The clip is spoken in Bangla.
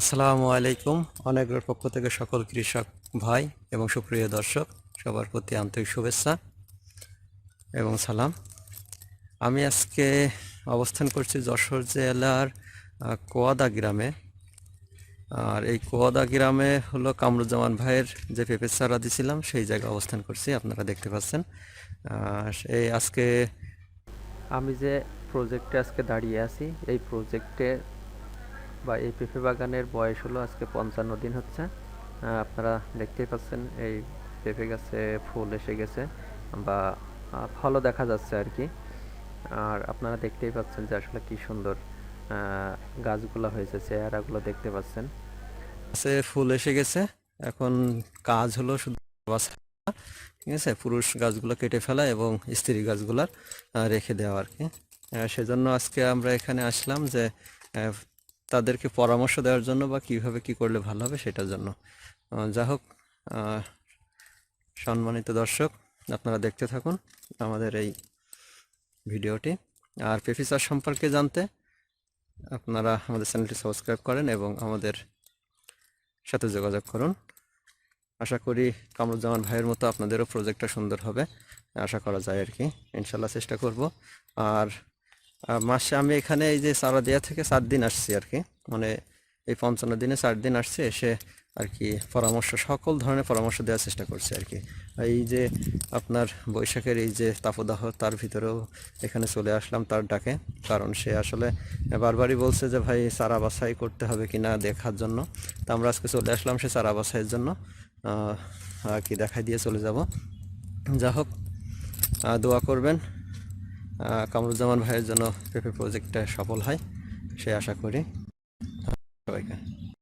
আসসালামু আলাইকুম। অনেকের পক্ষ থেকে সকল কৃষক ভাই এবং সুপ্রিয় দর্শক, সবার প্রতি আন্তরিক শুভেচ্ছা এবং সালাম। আমি আজকে অবস্থান করছি যশোর জেলার কোয়াদা গ্রামে। আর এই কোয়াদা গ্রামে হলো কামরুজ্জামান ভাইয়ের যে পেঁপে চারা দিছিলাম, সেই জায়গায় অবস্থান করছি, আপনারা দেখতে পাচ্ছেন। এই আজকে আমি যে প্রজেক্টে আজকে দাঁড়িয়ে আছি, এই প্রজেক্টে বা এই পেঁপে বাগানের বয়স হলো আজকে পঞ্চান্ন দিন হচ্ছে। আপনারা দেখতেই পাচ্ছেন এই পেঁপে গাছে ফুল এসে গেছে বা ফলও দেখা যাচ্ছে আর কি। আর আপনারা দেখতেই পাচ্ছেন যে আসলে কি সুন্দর গাছগুলো হয়েছে, চেহারাগুলো দেখতে পাচ্ছেন। সে ফুল এসে গেছে, এখন কাজ হলো শুধু ঠিক আছে? পুরুষ গাছগুলো কেটে ফেলা এবং স্ত্রী গাছগুলার রেখে দেওয়া আর কি। সেজন্য আজকে আমরা এখানে আসলাম যে তাদেরকে পরামর্শ দেওয়ার জন্য বা কীভাবে কি করলে ভালো হবে সেটার জন্য। যা হোক সম্মানিত দর্শক, আপনারা দেখতে থাকুন আমাদের এই ভিডিওটি। আর পেঁপে চাষ সম্পর্কে জানতে আপনারা আমাদের চ্যানেলটি সাবস্ক্রাইব করেন এবং আমাদের সাথে যোগাযোগ করুন। আশা করি কামরুজ্জামান ভাইয়ের মতো আপনাদেরও প্রজেক্টটা সুন্দর হবে। আশা করা যায় আর কি। ইনশাল্লাহ চেষ্টা করব। আর মাসে আমি এখানে এই যে সারা দেয়া থেকে চার দিন আসছি আর কি। মানে এই পঞ্চান্ন দিনে চার দিন আসছে, এসে আর কি পরামর্শ, সকল ধরনের পরামর্শ দেওয়ার চেষ্টা করছি আর কি। এই যে আপনার বৈশাখের এই যে তাপদাহ, তার ভিতরেও এখানে চলে আসলাম তার ডাকে, কারণ সে আসলে বারবারই বলছে যে, ভাই, চারা বাছাই করতে হবে কি না দেখার জন্য। তা আমরা আজকে চলে আসলাম সে চারা বাছাইয়ের জন্য। আর কি দেখাই দিয়ে চলে যাব। যা হোক দোয়া করবেন। কামরুজ্জামান ভাইয়ের জন্য পেপে প্রজেক্টটা সফল হয় সে আশা করি। সবাইকে।